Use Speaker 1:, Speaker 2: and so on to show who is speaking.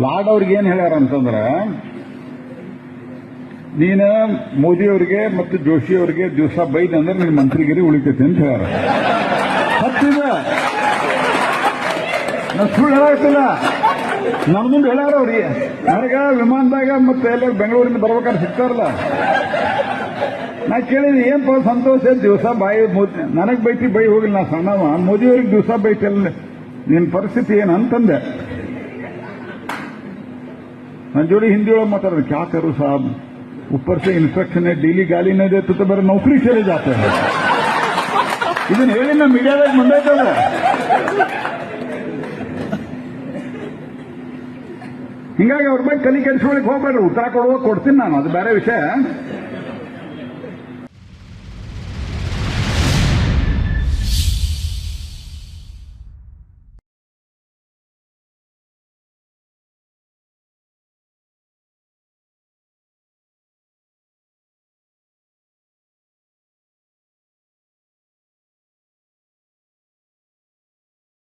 Speaker 1: ಲಾಡ್ ಅವ್ರಿಗೆ ಏನ್ ಹೇಳ್ಯಾರ ಅಂತಂದ್ರ, ನೀನು ಮೋದಿ ಅವರಿಗೆ ಮತ್ತು ಜೋಶಿ ಅವರಿಗೆ ದಿವಸ ಬೈದ್ ಅಂದ್ರೆ ನಿನ್ ಮಂತ್ರಿಗಿರಿ ಉಳಿತೈತಿ ಅಂತ ಹೇಳ್ಯಾರ. ಹತ್ತಿದ ಸುಳ್ಳು ಹೇಳಾಗ್ತಿಲ್ಲ ನನ್ನ ಮುಂದೆ ಹೇಳ್ಯಾರ ಅವ್ರಿಗೆ ನನಗ ವಿಮಾನದಾಗ ಮತ್ತೆ ಎಲ್ಲ ಬೆಂಗಳೂರಿಂದ ಬರ್ಬೇಕಾದ್ರೆ ಸಿಗ್ತಾರಲ್ಲ. ನಾ ಕೇಳಿದೆ, ಏನ್ ಸಂತೋಷ? ದಿವಸ ಬಾಯಿ ನನಗ್ ಬೈತಿ, ಬೈ ಹೋಗಿಲ್ಲ, ನಾ ಸಣ್ಣವ. ಮೋದಿಯವ್ರಿಗೆ ದಿವಸ ಬೈತಲ್ಲ. ನಿನ್ ಪರಿಸ್ಥಿತಿ ಏನ್ ಅಂತಂದೆ. ನನ್ನ ಜೋಡಿ ಒಳಗೆ ಮಾತಾಡೋದು ಕ್ಯಾ ಕರು ಸಾಬ್? ಉಪ್ಪರ್ಸೆ ಇನ್ಸ್ಟ್ರಕ್ಷನ್ ಡೈಲಿ ಗಾಲಿ ನೇ ದೇತು ಬರೋ ನೌಕರಿ ಚಲೇ ಜಾತೆ ಇದನ್ನ ಹೇಳಿ ನಾ ಮೀಡಿಯಾದಾಗ ಮುಂದೈತಲ್ಲ ಹಿಂಗಾಗಿ ಅವ್ರ ಬಗ್ಗೆ ಕಲಿ ಕೆಡಿಸ್ಕೊಳ್ಳಿಕ್ ಹೋಗ್ಬೇಡ್ರಿ. ಉತ್ತರ ಕೊಡುವ ಕೊಡ್ತೀನಿ ನಾನು, ಅದು ಬೇರೆ ವಿಷಯ.